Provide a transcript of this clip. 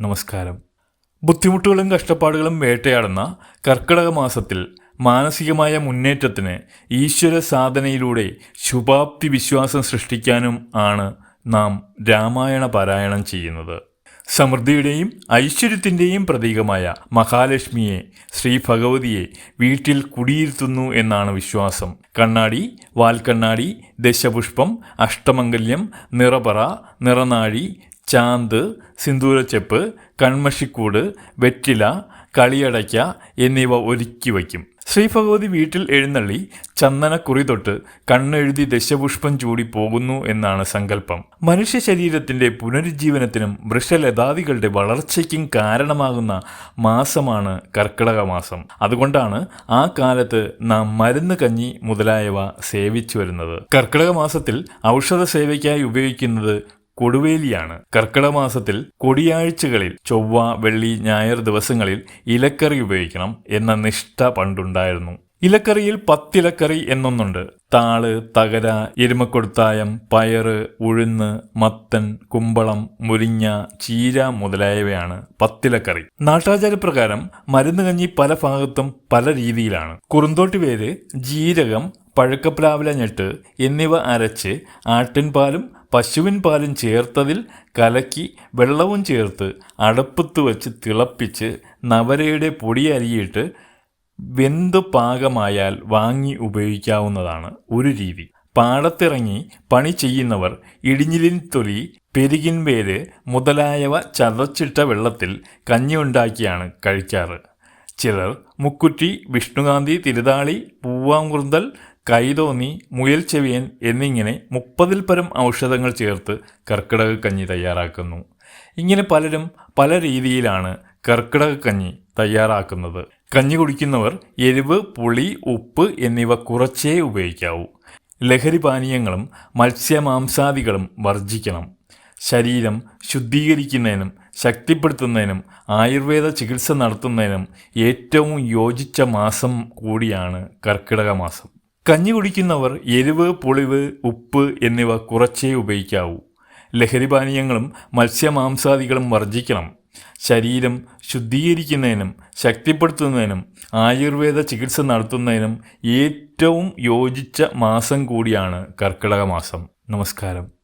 നമസ്കാരം. ബുദ്ധിമുട്ടുകളും കഷ്ടപ്പാടുകളും വേട്ടയാടുന്ന കർക്കിടക മാസത്തിൽ മാനസികമായ മുന്നേറ്റത്തിന് ഈശ്വര സാധനയിലൂടെ ശുഭാപ്തി വിശ്വാസം സൃഷ്ടിക്കാനും ആണ് നാം രാമായണ പാരായണം ചെയ്യുന്നത്. സമൃദ്ധിയുടെയും ഐശ്വര്യത്തിന്റെയും പ്രതീകമായ മഹാലക്ഷ്മിയെ ശ്രീ ഭഗവതിയെ വീട്ടിൽ കുടിയിരുത്തുന്നു എന്നാണ് വിശ്വാസം. കണ്ണാടി വാൽക്കണ്ണാടി ദശപുഷ്പം അഷ്ടമംഗല്യം നിറപറ നിറനാഴി ചാന്ത് സിന്ദൂരച്ചെപ്പ് കൺമഷിക്കൂട് വെറ്റില കളിയടയ്ക്ക എന്നിവ ഒരുക്കി വയ്ക്കും. ശ്രീഭഗവതി വീട്ടിൽ എഴുന്നള്ളി ചന്ദനക്കുറി തൊട്ട് കണ്ണെഴുതി ദശപുഷ്പം ചൂടി പോകുന്നു എന്നാണ് സങ്കല്പം. മനുഷ്യ ശരീരത്തിന്റെ പുനരുജ്ജീവനത്തിനും വൃഷലതാദികളുടെ വളർച്ചയ്ക്കും കാരണമാകുന്ന മാസമാണ് കർക്കിടക മാസം അതുകൊണ്ടാണ് ആ കാലത്ത് നാം മരുന്ന് കഞ്ഞി മുതലായവ സേവിച്ചു വരുന്നത്. കർക്കിടക മാസത്തിൽ ഔഷധ സേവയ്ക്കായി ഉപയോഗിക്കുന്നത് കൊടുവേലിയാണ്. കർക്കിടക മാസത്തിൽ കൊടിയാഴ്ചകളിൽ ചൊവ്വ വെള്ളി ഞായർ ദിവസങ്ങളിൽ ഇലക്കറി ഉപയോഗിക്കണം എന്ന നിഷ്ഠ പണ്ടുണ്ടായിരുന്നു. ഇലക്കറിയിൽ പത്തിലക്കറി എന്നൊന്നുണ്ട്. താൾ തകര എരുമക്കൊടുത്തായം പയറ് ഉഴുന്ന് മത്തൻ കുമ്പളം മുരിങ്ങ ചീര മുതലായവയാണ് പത്തിലക്കറി. നാട്ടാചാരപ്രകാരം മരുന്ന് കഞ്ഞി പല ഭാഗത്തും പല രീതിയിലാണ്. കുറുന്തോട്ടി പേര് ജീരകം പഴുക്കപ്ലാവില ഞെട്ട് എന്നിവ അരച്ച് ആട്ടിൻപാലും പശുവിൻ പാലും ചേർത്തതിൽ കലക്കി വെള്ളവും ചേർത്ത് അടുപ്പത്ത് വച്ച് തിളപ്പിച്ച് നവരയുടെ പൊടി അരിയിട്ട് വെന്ത് പാകമായാൽ വാങ്ങി ഉപയോഗിക്കാവുന്നതാണ് ഒരു രീതി. പാടത്തിറങ്ങി പണി ചെയ്യുന്നവർ ഇടിഞ്ഞിലിൻ തൊലി പെരുകിൻ വേര് മുതലായവ ചതച്ചിട്ട വെള്ളത്തിൽ കഞ്ഞിയുണ്ടാക്കിയാണ് കഴിക്കാറ്. ചിലർ മുക്കുറ്റി വിഷ്ണുകാന്തി തിരുതാളി പൂവാങ്കുറുന്തൽ കൈതോന്നി മുയൽ ചെവിയൻ എന്നിങ്ങനെ മുപ്പതിൽ പരം ഔഷധങ്ങൾ ചേർത്ത് കർക്കിടക കഞ്ഞി തയ്യാറാക്കുന്നു. ഇങ്ങനെ പലരും പല രീതിയിലാണ് കർക്കിടക കഞ്ഞി തയ്യാറാക്കുന്നത്. കഞ്ഞി കുടിക്കുന്നവർ എരിവ് പുളി ഉപ്പ് എന്നിവ കുറച്ചേ ഉപയോഗിക്കാവൂ. ലഹരി പാനീയങ്ങളും മത്സ്യമാംസാദികളും വർജിക്കണം ശരീരം ശുദ്ധീകരിക്കുന്നതിനും ശക്തിപ്പെടുത്തുന്നതിനും ആയുർവേദ ചികിത്സ നടത്തുന്നതിനും ഏറ്റവും യോജിച്ച മാസം കൂടിയാണ് കർക്കിടക മാസം. കഞ്ഞി കുടിക്കുന്നവർ എരിവ് പുളിവ് ഉപ്പ് എന്നിവ കുറച്ചേ ഉപയോഗിക്കാവൂ. ലഹരിപാനീയങ്ങളും മത്സ്യമാംസാദികളും വർജിക്കണം ശരീരം ശുദ്ധീകരിക്കുന്നതിനും ശക്തിപ്പെടുത്തുന്നതിനും ആയുർവേദ ചികിത്സ നടത്തുന്നതിനും ഏറ്റവും യോജിച്ച മാസം കൂടിയാണ് കർക്കിടക മാസം. നമസ്കാരം.